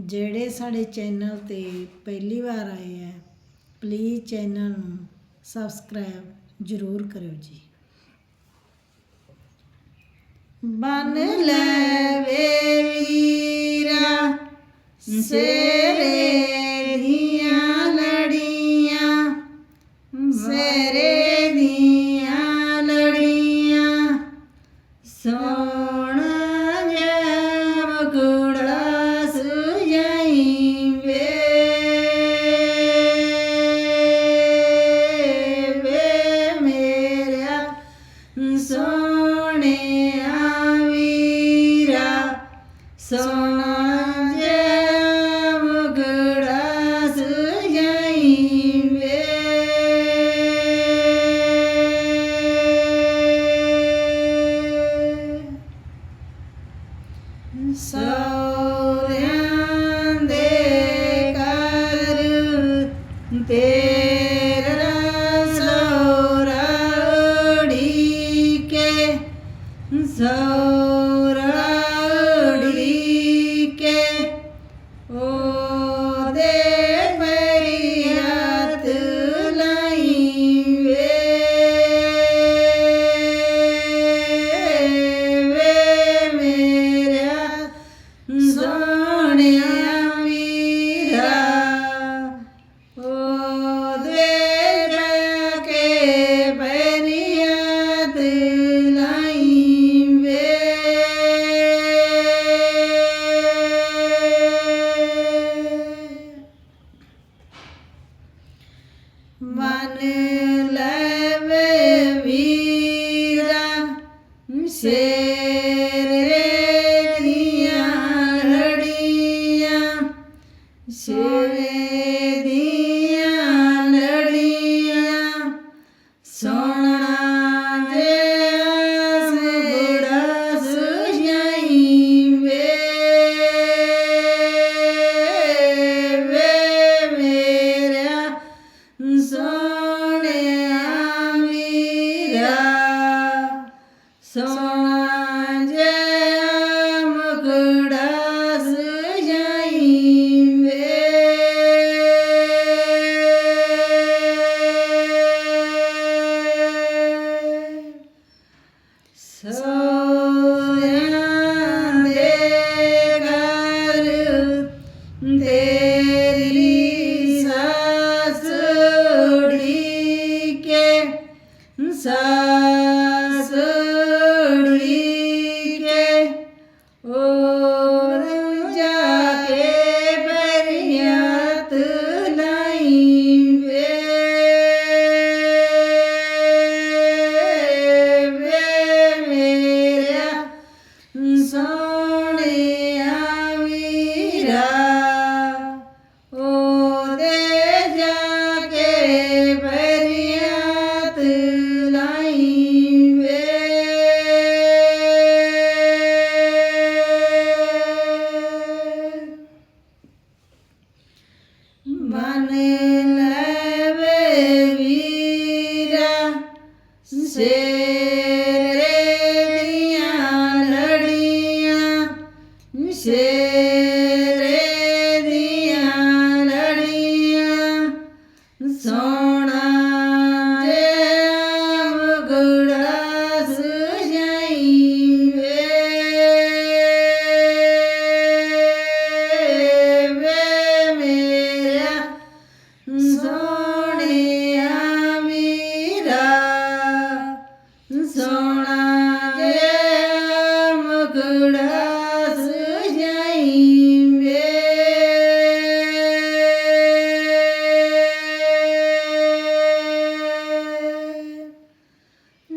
ਜਿਹੜੇ ਸਾਡੇ ਚੈਨਲ ਤੇ ਪਹਿਲੀ ਵਾਰ ਆਏ ਹੈ ਪਲੀਜ਼ ਚੈਨਲ ਨੂੰ ਸਬਸਕ੍ਰਾਈਬ ਜ਼ਰੂਰ ਕਰਿਓ ਜੀ। ਬਨ ਲੈ ਵੇ ਵੀਰਾ, ਸੇਰੇ So ਸੋਹਣਿਆ ਵੀਰਾ। ਉਹਦੇ ਜਾ ਕੇ ਪੈਰੀ ਹੱਥ ਲਾਈ ਵੇ। ਮਨ So... so- Oh. ਮਨ ਲੈਵੇ ਵੀਰਾ ਸੇਰੇ ਦੀਆਂ ਲੜੀਆਂ ਸੇਰੇ ਦੀਆਂ ਲੜੀਆਂ ਸੋਹਣਾ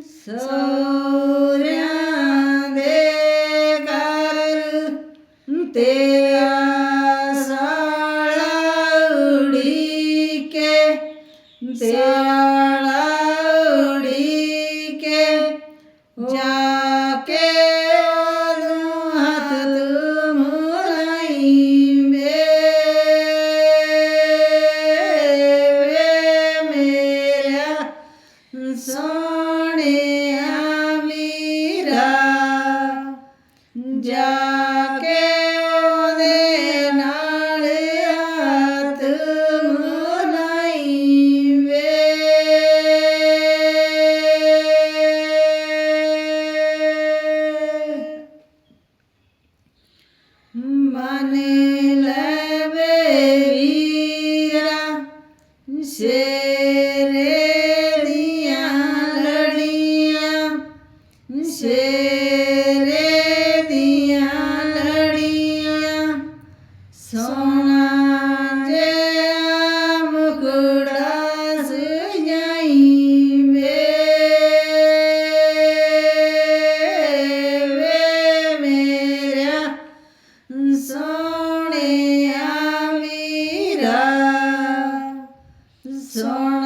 so ਜਾ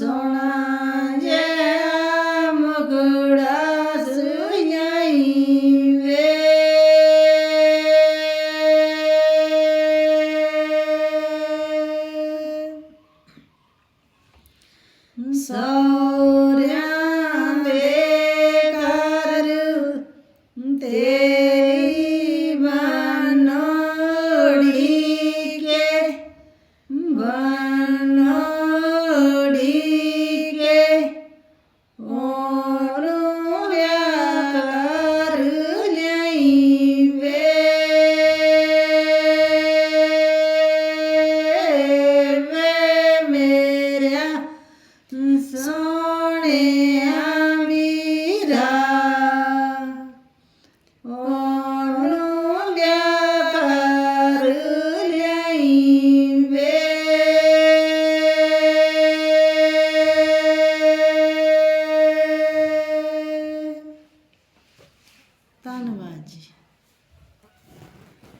sola ਉਹਨੂੰ